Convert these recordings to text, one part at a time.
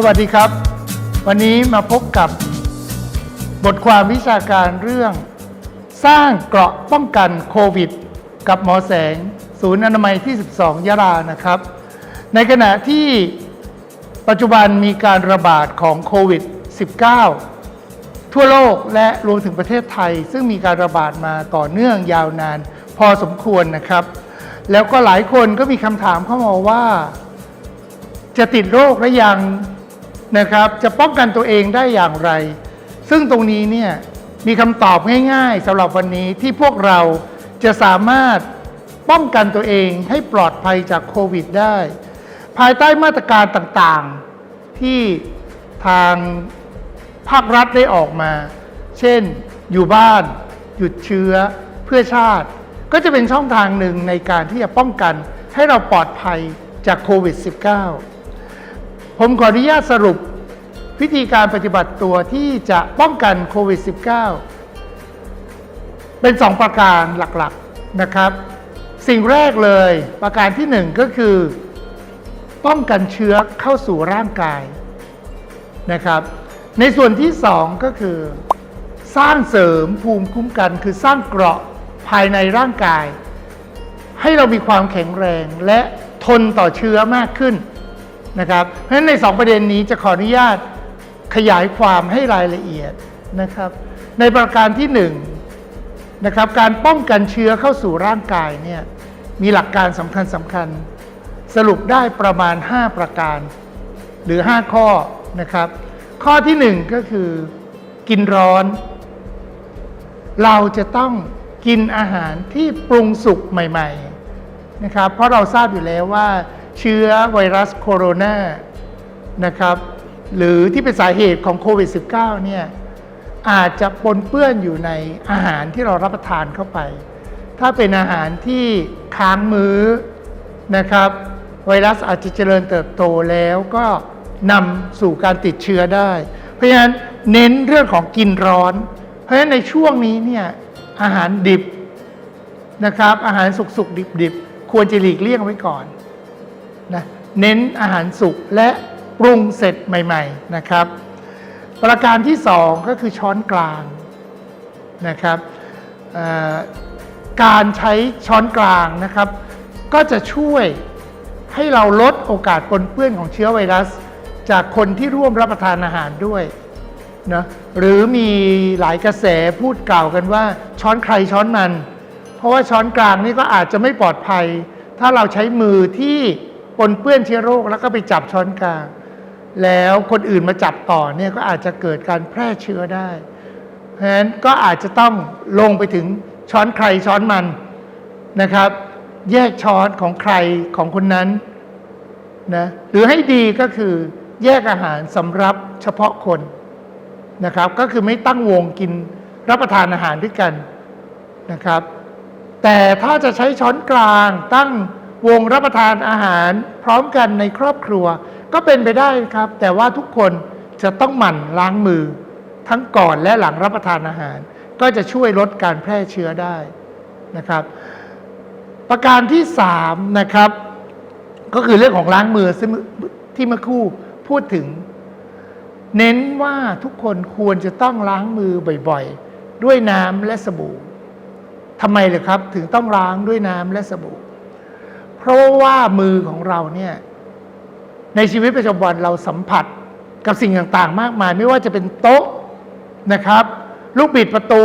สวัสดีครับ วันนี้มาพบกับบทความวิชาการเรื่อง สร้างเกราะป้องกันโควิด กับหมอแสง ศูนย์อนามัยที่ 12 ยะลานะครับ ในขณะที่ปัจจุบันมีการระบาดของโควิด -19 ทั่วโลกและรวมถึงประเทศไทย ซึ่งมีการระบาดมาต่อเนื่องยาวนาน พอสมควรนะครับ แล้วก็หลายคนก็มีคำถามเข้ามาว่าจะติดโรคหรือยัง นะครับจะป้องกันตัวเองได้อย่างไร ซึ่งตรงนี้เนี่ยมีคำตอบง่าย ๆสำหรับวันนี้ที่พวกเราจะสามารถป้องกันตัวเองให้ปลอดภัยจากโควิดได้ ภายใต้มาตรการต่างๆ ที่ทางภาครัฐได้ออกมา เช่น อยู่บ้าน หยุดเชื้อเพื่อชาติ ก็จะเป็นช่องทางหนึ่งในการที่จะป้องกันให้เราปลอดภัยจากโควิด -19 ผมขออนุญาตสรุปวิธีการปฏิบัติตัวที่จะป้องกันโควิด -19 เป็น 2 ประการหลักๆนะครับ สิ่งแรกเลยประการที่ 1 ก็คือ ป้องกันเชื้อเข้าสู่ร่างกายนะครับ ในส่วนที่ 2 ก็คือ สร้างเสริมภูมิคุ้มกัน คือสร้างเกราะภายในร่างกาย ให้เรามีความแข็งแรงและทนต่อเชื้อมากขึ้น นะครับ เพราะฉะนั้นใน 2 ประเด็นนี้จะขออนุญาตขยายความให้รายละเอียดนะครับ ในประการที่1นะครับการป้องกันเชื้อเข้าสู่ร่างกายเนี่ยมีหลักการสำคัญสำคัญ สรุปได้ประมาณ 5 ประการ หรือ 5 ข้อนะครับ ข้อที่ 1 ก็คือกินร้อน เราจะต้องกินอาหารที่ปรุงสุกใหม่ ๆ นะครับ เพราะเราทราบอยู่แล้วว่า เชื้อไวรัสโคโรนานะครับหรือที่เป็นสาเหตุของโควิด -19 เนี่ยอาจจะปนเปื้อนอยู่ในอาหารที่เรารับประทานเข้าไป ถ้าเป็นอาหารที่ค้างมื้อนะครับ ไวรัสอาจจะเจริญเติบโตแล้วก็นำสู่การติดเชื้อได้ เพราะฉะนั้นเน้นเรื่องของกินร้อน เพราะฉะนั้นในช่วงนี้เนี่ยอาหารดิบนะครับอาหารสุกๆดิบๆ ควรจะหลีกเลี่ยงไว้ก่อน นะเน้นอาหารสุกและปรุงเสร็จใหม่ ๆนะครับ ประการที่สองก็คือช้อนกลางนะครับการใช้ช้อนกลางนะครับ ก็จะช่วยให้เราลดโอกาสปนเปื้อนของเชื้อไวรัส จากคนที่ร่วมรับประทานอาหารด้วยนะหรือมีหลายกระแสพูดกล่าวกันว่าช้อนใครช้อนมัน เพราะว่าช้อนกลางนี่ก็อาจจะไม่ปลอดภัย ถ้าเราใช้มือที่ ปนเปื้อนเชื้อโรคแล้วก็ไปจับช้อนกลาง แล้วคนอื่นมาจับต่อเนี่ยก็อาจจะเกิดการแพร่เชื้อได้ เพราะฉะนั้นก็อาจจะต้องลงไปถึงช้อนใครช้อนมันนะครับ แยกช้อนของใครของคนนั้นนะหรือให้ดีก็คือแยกอาหารสำหรับเฉพาะคนนะครับ ก็คือไม่ตั้งวงกินรับประทานอาหารด้วยกันนะครับ แต่ถ้าจะใช้ช้อนกลางตั้ง วงรับประทานอาหารพร้อมกันในครอบครัว ก็เป็นไปได้ครับ แต่ว่าทุกคนจะต้องหมั่นล้างมือ ทั้งก่อนและหลังรับประทานอาหาร ก็จะช่วยลดการแพร่เชื้อได้นะครับ ประการที่สามนะครับ ก็คือเรื่องของล้างมือซึ่งที่เมื่อคู่พูดถึง เน้นว่าทุกคนควรจะต้องล้างมือบ่อยๆ ด้วยน้ำและสบู่ทำไมเลยครับ ถึงต้องล้างด้วยน้ำและสบู่ เพราะว่ามือของเราเนี่ยในชีวิตประจำวันเราสัมผัสกับสิ่งต่างๆ มากมาย ไม่ว่าจะเป็นโต๊ะนะครับ ลูกบิดประตู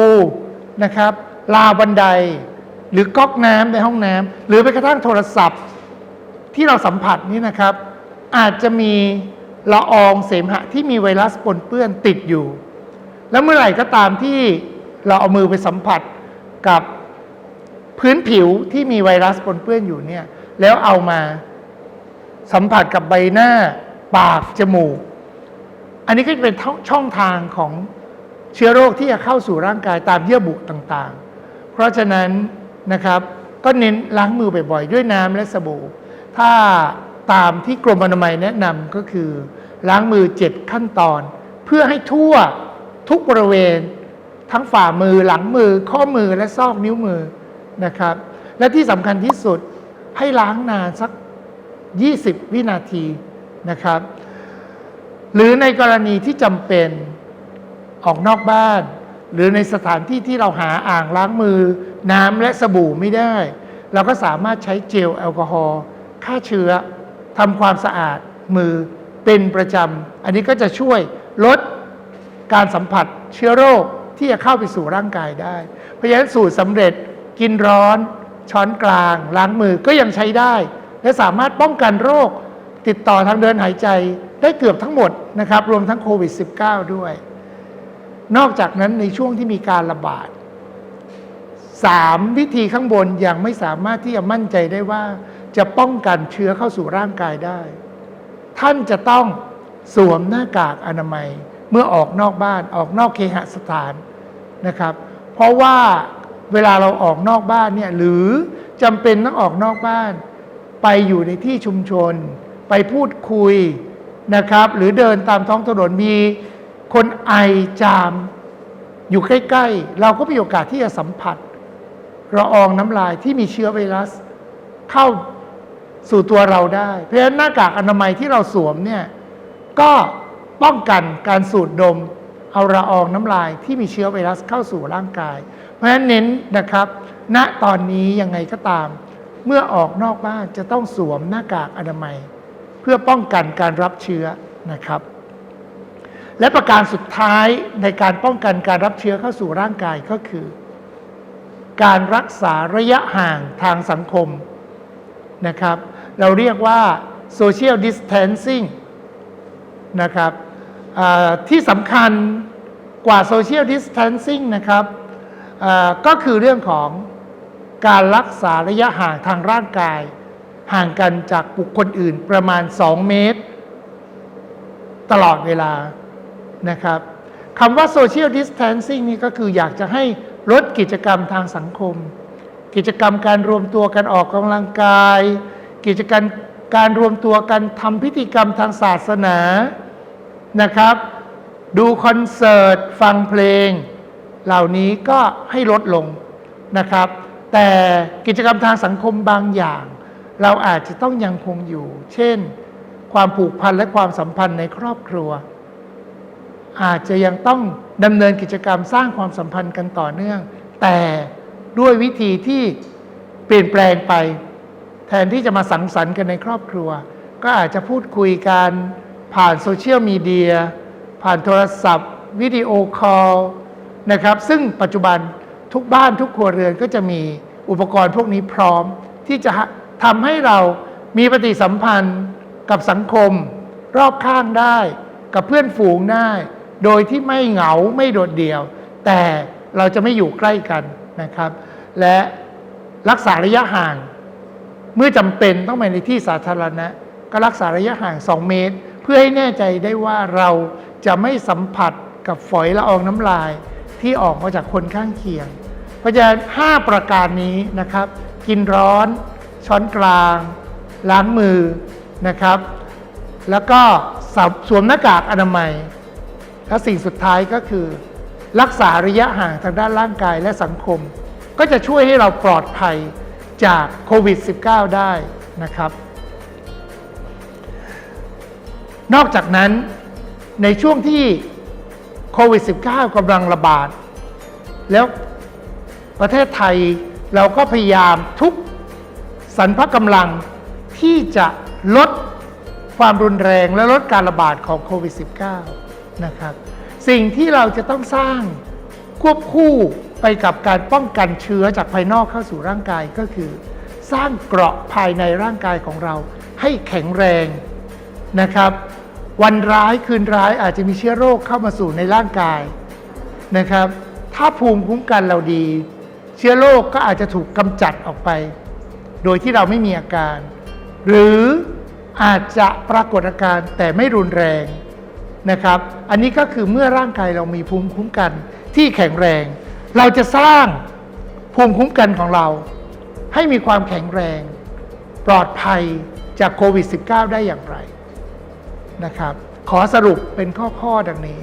นะครับราวบันได หรือก๊อกน้ำในห้องน้ำหรือไปกระทั่งโทรศัพท์ ที่เราสัมผัสนี่นะครับ อาจจะมีละอองเสมหะที่มีไวรัสปนเปื้อนติดอยู่ แล้วเมื่อไหร่ก็ตามที่เราเอามือไปสัมผัสกับพื้นผิวที่มีไวรัสปนเปื้อนอยู่เนี่ย แล้วเอามา สัมผัสกับใบหน้า ปากจมูก อันนี้ก็จะเป็นช่องทางของเชื้อโรคที่จะเข้าสู่ร่างกายตามเยื่อบุต่างๆ เพราะฉะนั้นนะครับ ก็เน้นล้างมือบ่อยๆ ด้วยน้ำและสบู่ ถ้าตามที่กรมอนามัยแนะนำก็คือ ล้างมือ7ขั้นตอน เพื่อให้ทั่วทุกบริเวณ ทั้งฝ่ามือหลังมือ ข้อมือและซอกนิ้วมือนะครับ และที่สำคัญที่สุด ให้ล้างนานสัก 20 วินาทีนะครับ หรือในกรณีที่จำเป็นออกนอกบ้าน หรือในสถานที่ที่เราหาอ่างล้างมือ น้ำและสบู่ไม่ได้ เราก็สามารถใช้เจลแอลกอฮอล์ฆ่าเชื้อทำความสะอาดมือเป็นประจำ อันนี้ก็จะช่วยลดการสัมผัสเชื้อโรคที่จะเข้าไปสู่ร่างกายได้ เพราะฉะนั้นสูตรสำเร็จกินร้อน ช้อนกลาง ล้างมือก็ยังใช้ได้ และสามารถป้องกันโรค ติดต่อทางเดินหายใจได้เกือบทั้งหมดนะครับ รวมทั้งโควิด -19 ด้วย นอกจากนั้นในช่วงที่มีการระบาดสามวิธีข้างบนยังไม่สามารถที่จะมั่นใจได้ว่าจะป้องกันเชื้อเข้าสู่ร่างกายได้ ท่านจะต้องสวมหน้ากากอนามัย เมื่อออกนอกบ้านออกนอกเคหสถานนะครับ เพราะว่า เวลาเราออกนอกบ้านเนี่ยหรือจำเป็นต้องออกนอกบ้าน ไปอยู่ในที่ชุมชน ไปพูดคุยนะครับ หรือเดินตามท้องถนนมีคนไอจามอยู่ใกล้ๆ เราก็มีโอกาสที่จะสัมผัส ละอองน้ำลายที่มีเชื้อไวรัส เข้าสู่ตัวเราได้ เพราะฉะนั้นหน้ากากอนามัยที่เราสวมเนี่ยก็ป้องกันการสูดดม เอาละอองน้ำลายที่มีเชื้อไวรัสเข้าสู่ร่างกาย ราะฉะนั้นเน้นนะครับ ณตอนนี้ยังไงก็ตาม เมื่อออกนอกบ้านจะต้องสวมหน้ากากอนามัย เพื่อป้องกันการรับเชื้อนะครับ และประการสุดท้ายในการป้องกันการรับเชื้อเข้าสู่ร่างกายก็คือ การรักษาระยะห่างทางสังคมนะครับ เราเรียกว่า social distancing นะครับที่สำคัญกว่า social distancing นะครับ ก็คือเรื่องของการรักษาระยะห่างทางร่างกาย ห่างกันจากบุคคลอื่นประมาณ 2 เมตร ตลอดเวลานะครับคำว่า social distancing นี่ก็คืออยากจะให้ลดกิจกรรมทางสังคม กิจกรรมการรวมตัวกันออกกำลังกาย กิจกรรมการรวมตัวกันทำพิธีกรรมทางศาสนานะครับ ดูคอนเสิร์ต ฟังเพลง เหล่านี้ก็ให้ลดลงนะครับ แต่กิจกรรมทางสังคมบางอย่าง เราอาจจะต้องยังคงอยู่ เช่น ความผูกพันและความสัมพันธ์ในครอบครัว อาจจะยังต้องดำเนินกิจกรรมสร้างความสัมพันธ์กันต่อเนื่อง แต่ด้วยวิธีที่เปลี่ยนแปลงไป แทนที่จะมาสังสรรค์กันในครอบครัว ก็อาจจะพูดคุยกันผ่านโซเชียลมีเดียผ่านโทรศัพท์ วิดีโอคอล นะครับ ซึ่งปัจจุบันทุกบ้านทุกครัวเรือนก็จะมีอุปกรณ์พวกนี้พร้อมที่จะทำให้เรามีปฏิสัมพันธ์กับสังคม รอบข้างได้ กับเพื่อนฝูงได้ โดยที่ไม่เหงาไม่โดดเดี่ยว แต่เราจะไม่อยู่ใกล้กันนะครับ และรักษาระยะห่าง เมื่อจำเป็นต้องไปในที่สาธารณะ ก็รักษาระยะห่าง 2 เมตร เพื่อให้แน่ใจได้ว่าเราจะไม่สัมผัสกับฝอยละอองน้ำลาย ที่ออกมาจากคนข้างเคียง เพราะฉะนั้น5ประการนี้นะครับ กินร้อน ช้อนกลาง ล้างมือนะครับ แล้วก็สวมหน้ากากอนามัย และสิ่งสุดท้ายก็คือ รักษาระยะห่างทางด้านร่างกายและสังคม ก็จะช่วยให้เราปลอดภัยจากโควิด -19 ได้นะครับ นอกจากนั้นในช่วงที่ โควิด -19 กำลังระบาด แล้วประเทศไทยเราก็พยายามทุกสรรพกำลังที่จะลดความรุนแรงและลดการระบาดของโควิด -19 นะครับ สิ่งที่เราจะต้องสร้างควบคู่ไปกับการป้องกันเชื้อจากภายนอกเข้าสู่ร่างกายก็คือ สร้างเกราะภายในร่างกายของเราให้แข็งแรงนะครับ วันร้ายคืนร้ายอาจจะมีเชื้อโรคเข้ามาสู่ในร่างกายนะครับ ถ้าภูมิคุ้มกันเราดี เชื้อโรคก็อาจจะถูกกำจัดออกไป โดยที่เราไม่มีอาการ หรืออาจจะปรากฏอาการแต่ไม่รุนแรงนะครับ อันนี้ก็คือเมื่อร่างกายเรามีภูมิคุ้มกันที่แข็งแรง เราจะสร้างภูมิคุ้มกันของเรา ให้มีความแข็งแรง ปลอดภัยจากโควิด -19 ได้อย่างไร นะครับ ขอสรุปเป็นข้อๆดังนี้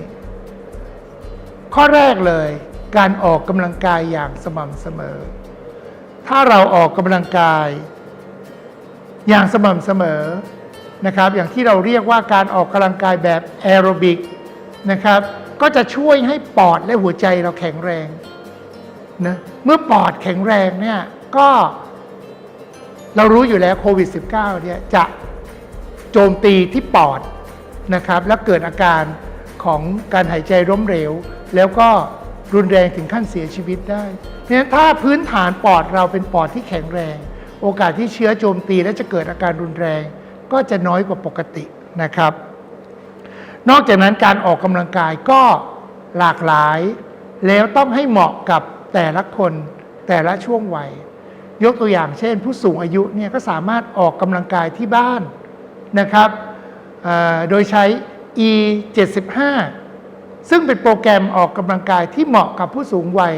ข้อแรกเลย การออกกำลังกายอย่างสม่ำเสมอ ถ้าเราออกกำลังกาย อย่างสม่ำเสมอนะครับ อย่างที่เราเรียกว่าการออกกำลังกายแบบแอโรบิกนะครับ ก็จะช่วยให้ปอดและหัวใจเราแข็งแรงนะเมื่อปอดแข็งแรงเนี่ยก็เรารู้อยู่แล้วโควิด -19 เนี่ยจะโจมตีที่ปอด นะครับ แล้วเกิดอาการของการหายใจล้มเหลว แล้วก็รุนแรงถึงขั้นเสียชีวิตได้เนี่ยถ้าพื้นฐานปอดเราเป็นปอดที่แข็งแรง โอกาสที่เชื้อโจมตีและจะเกิดอาการรุนแรง ก็จะน้อยกว่าปกตินะครับ นอกจากนั้นการออกกำลังกายก็หลากหลาย แล้วต้องให้เหมาะกับแต่ละคนแต่ละช่วงวัย ยกตัวอย่างเช่น ผู้สูงอายุเนี่ยก็สามารถออกกำลังกายที่บ้านนะครับ โดยใช้ e 75ซึ่งเป็นโปรแกรมออกกำลังกายที่เหมาะกับผู้สูงวัย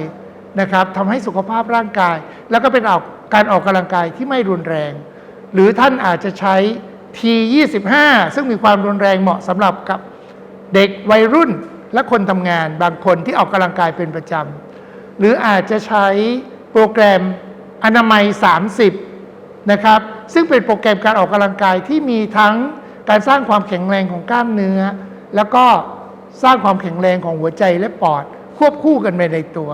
นะครับทำให้สุขภาพร่างกาย แล้วก็เป็นออกการออกกำลังกายที่ไม่รุนแรง หรือท่านอาจจะใช้ T 25ซึ่งมีความรุนแรงเหมาะสำหรับกับเด็กวัยรุ่นและคนทำงานบางคนที่ออกกำลังกายเป็นประจำหรืออาจจะใช้โปรแกรมอนามัย 30นะครับซึ่งเป็นโปรแกรมการออกกำลังกายที่มีทั้ง การสร้างความแข็งแรงของกล้ามเนื้อ แล้วก็สร้างความแข็งแรงของหัวใจและปอด ควบคู่กันไปในตัว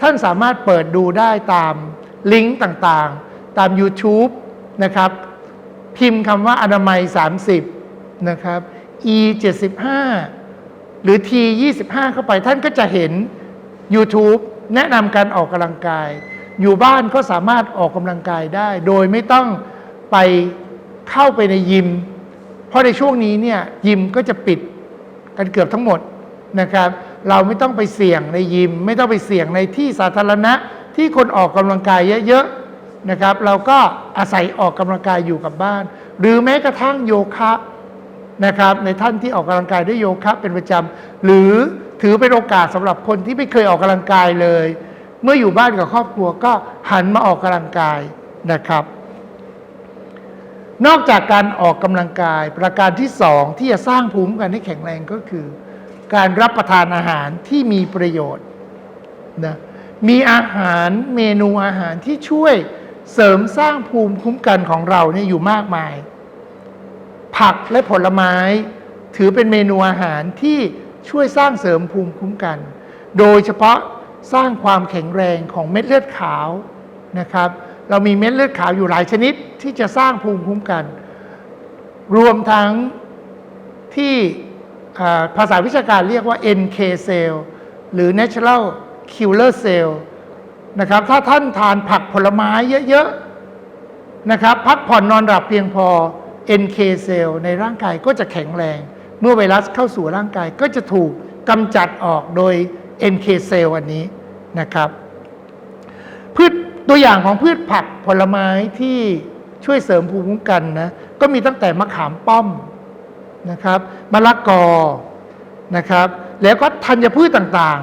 ท่านสามารถเปิดดูได้ตามลิงก์ต่างๆ ตาม YouTube นะครับ พิมพ์คำว่าอนามัย 30 นะครับ E 75หรือ T 25เข้าไปท่านก็จะเห็น YouTube แนะนำการออกกำลังกาย อยู่บ้านก็สามารถออกกำลังกายได้ โดยไม่ต้องไปเข้าไปในยิม เพราะในช่วงนี้เนี่ยยิมก็จะปิดกันเกือบทั้งหมดนะครับ เราไม่ต้องไปเสี่ยงในยิม ไม่ต้องไปเสี่ยงในที่สาธารณะที่คนออกกำลังกายเยอะๆนะครับ เราก็อาศัยออกกำลังกายอยู่กับบ้าน หรือแม้กระทั่งโยคะนะครับ ในท่านที่ออกกำลังกายด้วยโยคะเป็นประจำหรือถือเป็นโอกาสสำหรับคนที่ไม่เคยออกกำลังกายเลย เมื่ออยู่บ้านกับครอบครัวก็หันมาออกกำลังกายนะครับ นอกจากการออกกำลังกาย ประการที่สองที่จะสร้างภูมิคุ้มกันให้แข็งแรงก็คือ การรับประทานอาหารที่มีประโยชน์นะมีอาหารเมนูอาหารที่ช่วยเสริมสร้างภูมิคุ้มกันของเราเนี่ยอยู่มากมาย ผักและผลไม้ ถือเป็นเมนูอาหารที่ช่วยสร้างเสริมภูมิคุ้มกัน โดยเฉพาะสร้างความแข็งแรงของเม็ดเลือดขาวนะครับ เรามีเม็ดเลือดขาวอยู่หลายชนิดที่จะสร้างภูมิคุ้มกัน รวมทั้งที่ภาษาวิชาการเรียกว่า NK cell หรือ natural killer cell นะครับ ถ้าท่านทานผักผลไม้เยอะ ๆ นะครับ พักผ่อนนอนหลับเพียงพอ NK เซลล์ในร่างกายก็จะแข็งแรง เมื่อไวรัสเข้าสู่ร่างกายก็จะถูกกำจัดออกโดย NK เซลล์อันนี้นะครับ พืช ตัวอย่างของพืชผักผลไม้ที่ช่วยเสริมภูมิคุ้มกันนะก็มีตั้งแต่มะขามป้อมนะครับมะละกอนะครับ แล้วก็ธัญพืชต่าง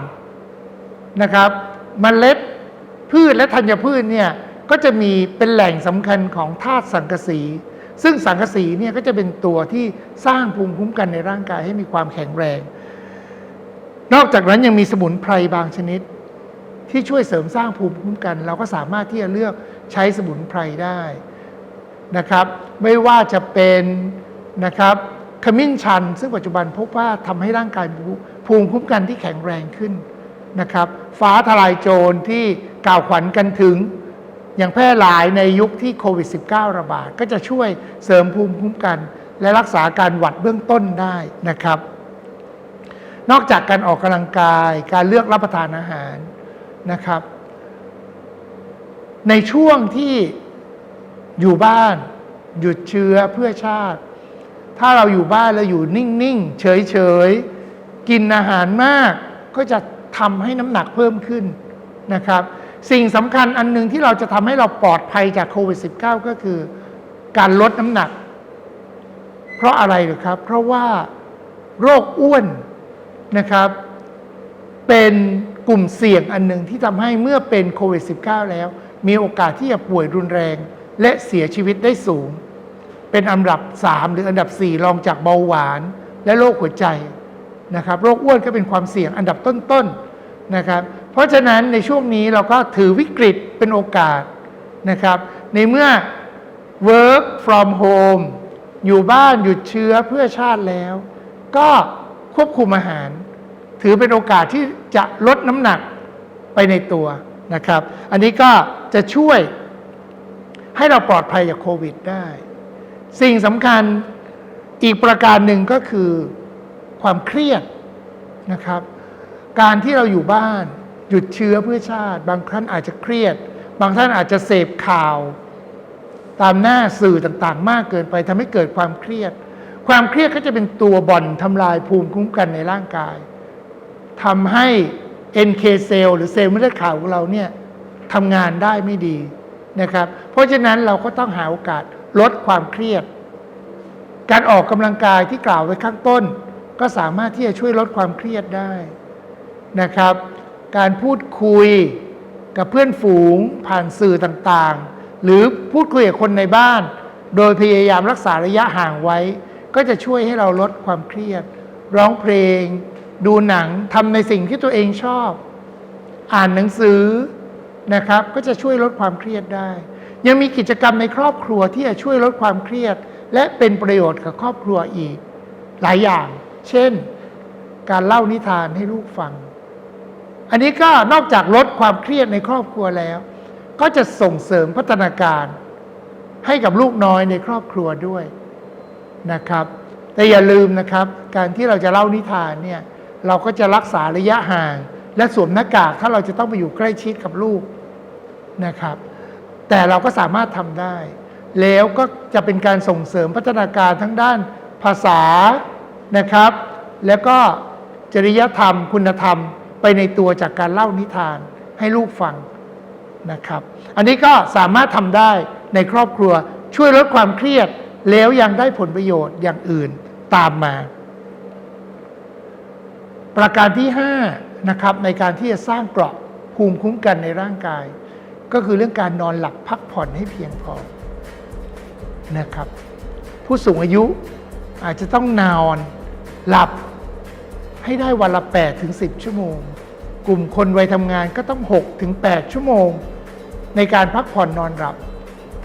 ๆนะครับมเมล็ดพืชและธัญพืชเนี่ยก็จะมีเป็นแหล่งสำคัญของธาตุสังกะสี ซึ่งสังกะสีเนี่ยก็จะเป็นตัวที่สร้างภูมิคุ้มกันในร่างกายให้มีความแข็งแรง นอกจากนั้นยังมีสมุนไพรบางชนิด ที่ช่วยเสริมสร้างภูมิคุ้มกัน เราก็สามารถที่จะเลือกใช้สมุนไพรได้นะครับ ไม่ว่าจะเป็นนะครับขมิ้นชัน ซึ่งปัจจุบันพบว่าทำให้ร่างกายภูมิคุ้มกันที่แข็งแรงขึ้นนะครับ ฟ้าทลายโจรที่กล่าวขวัญกันถึง อย่างแพร่หลายในยุคที่โควิด -19 ระบาด ก็จะช่วยเสริมภูมิคุ้มกัน และรักษาการหวัดเบื้องต้นได้นะครับ นอกจากการออกกำลังกาย การเลือกรับประทานอาหาร นะครับ ในช่วงที่อยู่บ้าน หยุดเชื้อเพื่อชาติ ถ้าเราอยู่บ้านแล้วอยู่นิ่ง ๆ เฉย ๆ กินอาหารมาก ก็จะทำให้น้ำหนักเพิ่มขึ้นนะครับ สิ่งสำคัญอันหนึงที่เราจะทำให้เราปลอดภัยจากโควิด -19 ก็คือการลดน้ำหนัก เพราะอะไรหรือครับ เพราะว่าโรคอ้วนนะครับ เป็น กลุ่มเสี่ยงอันหนึ่งที่ทำให้เมื่อเป็นโควิด -19 แล้ว มีโอกาสที่จะป่วยรุนแรง และเสียชีวิตได้สูง เป็นอันดับ 3 หรืออันดับ 4 รองจากเบาหวาน และโรคหัวใจนะครับโรคอ้วนก็เป็นความเสี่ยงอันดับต้นๆนะครับเพราะฉะนั้นในช่วงนี้เราก็ถือวิกฤตเป็นโอกาสนะครับในเมื่อ work from home อยู่บ้านหยุดเชื้อเพื่อชาติแล้ว ก็ควบคุมอาหาร ถือเป็นโอกาสที่จะลดน้ำหนักไปในตัวนะครับ อันนี้ก็จะช่วยให้เราปลอดภัยจากโควิดได้ สิ่งสำคัญอีกประการหนึ่งก็คือความเครียดนะครับ การที่เราอยู่บ้านหยุดเชื้อเพื่อชาติ บางท่านอาจจะเครียด บางท่านอาจจะเสพข่าว ตามหน้าสื่อต่างๆ มากเกินไปทำให้เกิดความเครียด ความเครียดก็จะเป็นตัวบ่อนทำลายภูมิคุ้มกันในร่างกาย ทำให้ NK เซลล์หรือเซลล์เม็ดเลือดขาวของเราเนี่ยทำงานได้ไม่ดีนะครับ เพราะฉะนั้นเราก็ต้องหาโอกาสลดความเครียด การออกกำลังกายที่กล่าวไว้ข้างต้น ก็สามารถที่จะช่วยลดความเครียดได้นะครับ การพูดคุยกับเพื่อนฝูงผ่านสื่อต่างๆ หรือพูดคุยกับคนในบ้าน โดยพยายามรักษาระยะห่างไว้ ก็จะช่วยให้เราลดความเครียด ร้องเพลง ดูหนังทำในสิ่งที่ตัวเองชอบ อ่านหนังสือนะครับ ก็จะช่วยลดความเครียดได้ ยังมีกิจกรรมในครอบครัวที่จะช่วยลดความเครียด และเป็นประโยชน์กับครอบครัวอีก หลายอย่าง เช่น การเล่านิทานให้ลูกฟัง อันนี้ก็นอกจากลดความเครียดในครอบครัวแล้ว ก็จะส่งเสริมพัฒนาการให้กับลูกน้อยในครอบครัวด้วยนะครับ แต่อย่าลืมนะครับ การที่เราจะเล่านิทานเนี่ย เราก็จะรักษาระยะห่าง และสวมหน้ากากถ้าเราจะต้องไปอยู่ใกล้ชิดกับลูกนะครับ แต่เราก็สามารถทำได้ แล้วก็จะเป็นการส่งเสริมพัฒนาการทั้งด้านภาษานะครับ แล้วก็จริยธรรม คุณธรรมไปในตัวจากการเล่านิทานให้ลูกฟังนะครับ อันนี้ก็สามารถทำได้ในครอบครัวช่วยลดความเครียดแล้วยังได้ผลประโยชน์อย่างอื่นตามมา ประการที่5นะครับในการที่จะสร้างเกราะภูมิคุ้มกันในร่างกาย ก็คือเรื่องการนอนหลับพักผ่อนให้เพียงพอนะครับ ผู้สูงอายุอาจจะต้องนอนหลับให้ได้วันละ8ถึง10 ชั่วโมง กลุ่มคนวัยทำงานก็ต้อง6ถึง8ชั่วโมง ในการพักผ่อนนอนหลับ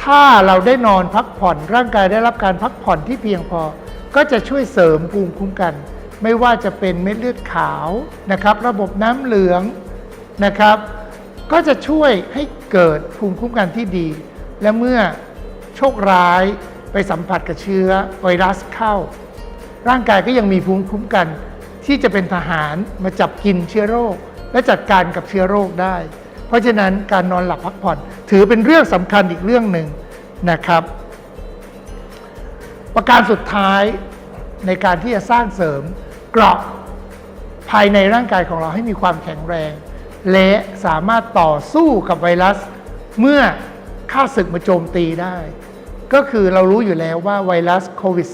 ถ้าเราได้นอนพักผ่อนร่างกายได้รับการพักผ่อนที่เพียงพอ ก็จะช่วยเสริมภูมิคุ้มกัน ไม่ว่าจะเป็นเม็ดเลือดขาวนะครับ ระบบน้ำเหลืองนะครับ ก็จะช่วยให้เกิดภูมิคุ้มกันที่ดี และเมื่อโชคร้ายไปสัมผัสกับเชื้อไวรัสเข้า ร่างกายก็ยังมีภูมิคุ้มกัน ที่จะเป็นทหารมาจับกินเชื้อโรค และจัดการกับเชื้อโรคได้ เพราะฉะนั้นการนอนหลับพักผ่อน ถือเป็นเรื่องสำคัญอีกเรื่องหนึ่งนะครับ ประการสุดท้ายในการที่จะสร้างเสริม กราะภายในร่างกายของเราให้มีความแข็งแรง และสามารถต่อสู้กับไวรัส เมื่อข้าศึกมาโจมตีได้ ก็คือเรารู้อยู่แล้วว่าไวรัสโควิด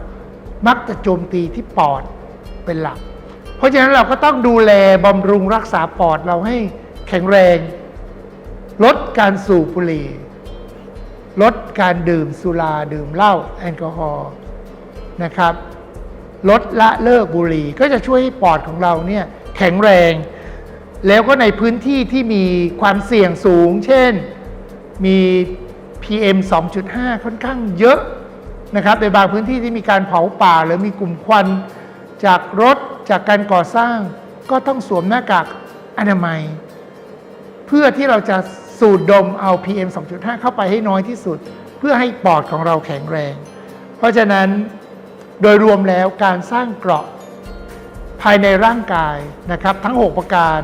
-19 มักจะโจมตีที่ปอดเป็นหลัก เพราะฉะนั้นเราก็ต้องดูแลบำรุงรักษาปอดเราให้แข็งแรง ลดการสูบบุหรี่ ลดการดื่มสุราดื่มเหล้าแอลกอฮอล์นะครับ ลดละเลิกบุหรี่ ก็จะช่วยให้ปอดของเราเนี่ยแข็งแรง แล้วก็ในพื้นที่ที่มีความเสี่ยงสูง เช่นมี PM 2.5 ค่อนข้างเยอะนะครับในบางพื้นที่ที่มีการเผาป่า หรือมีกลุ่มควันจากรถจากการก่อสร้าง ก็ต้องสวมหน้ากากอนามัย เพื่อที่เราจะสูดดมเอา PM 2.5 เข้าไปให้น้อยที่สุด เพื่อให้ปอดของเราแข็งแรง เพราะฉะนั้น โดยรวมแล้วการสร้างเกราะภายในร่างกายนะครับ ทั้ง 6 ประการ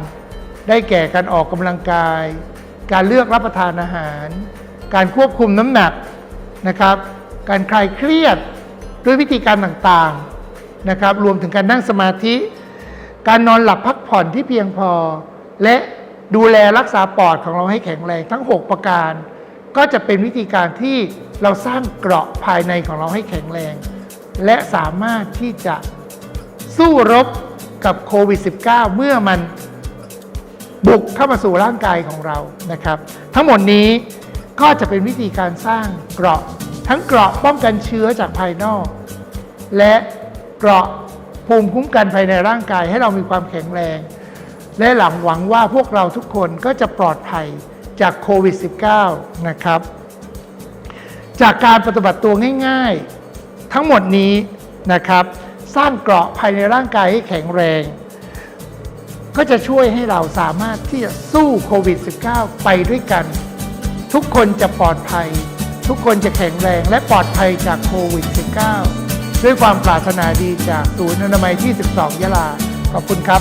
ได้แก่การออกกำลังกาย การเลือกรับประทานอาหาร การควบคุมน้ำหนักนะครับ การคลายเครียดด้วยวิธีการต่างๆนะครับ รวมถึงการนั่งสมาธิ การนอนหลับพักผ่อนที่เพียงพอ และดูแลรักษาปอดของเราให้แข็งแรงทั้ง 6 ประการ ก็จะเป็นวิธีการที่เราสร้างเกราะภายในของเราให้แข็งแรง และสามารถที่จะสู้รบกับโควิด -19 เมื่อมันบุกเข้ามาสู่ร่างกายของเรานะครับ ทั้งหมดนี้ก็จะเป็นวิธีการสร้างเกราะ ทั้งเกราะป้องกันเชื้อจากภายนอก และเกราะภูมิคุ้มกันภายในร่างกายให้เรามีความแข็งแรง และหลังหวังว่าพวกเราทุกคนก็จะปลอดภัยจากโควิด -19 นะครับ จากการปฏิบัติตัวง่าย ๆ ทั้งหมดนี้นะครับ สร้างเกราะภายในร่างกายให้แข็งแรง ก็จะช่วยให้เราสามารถที่จะสู้โควิด -19 ไปด้วยกัน ทุกคนจะปลอดภัย ทุกคนจะแข็งแรงและปลอดภัยจากโควิด -19 ด้วยความปรารถนาดีจากศูนย์อนามัยที่ 12 ยะลา ขอบคุณครับ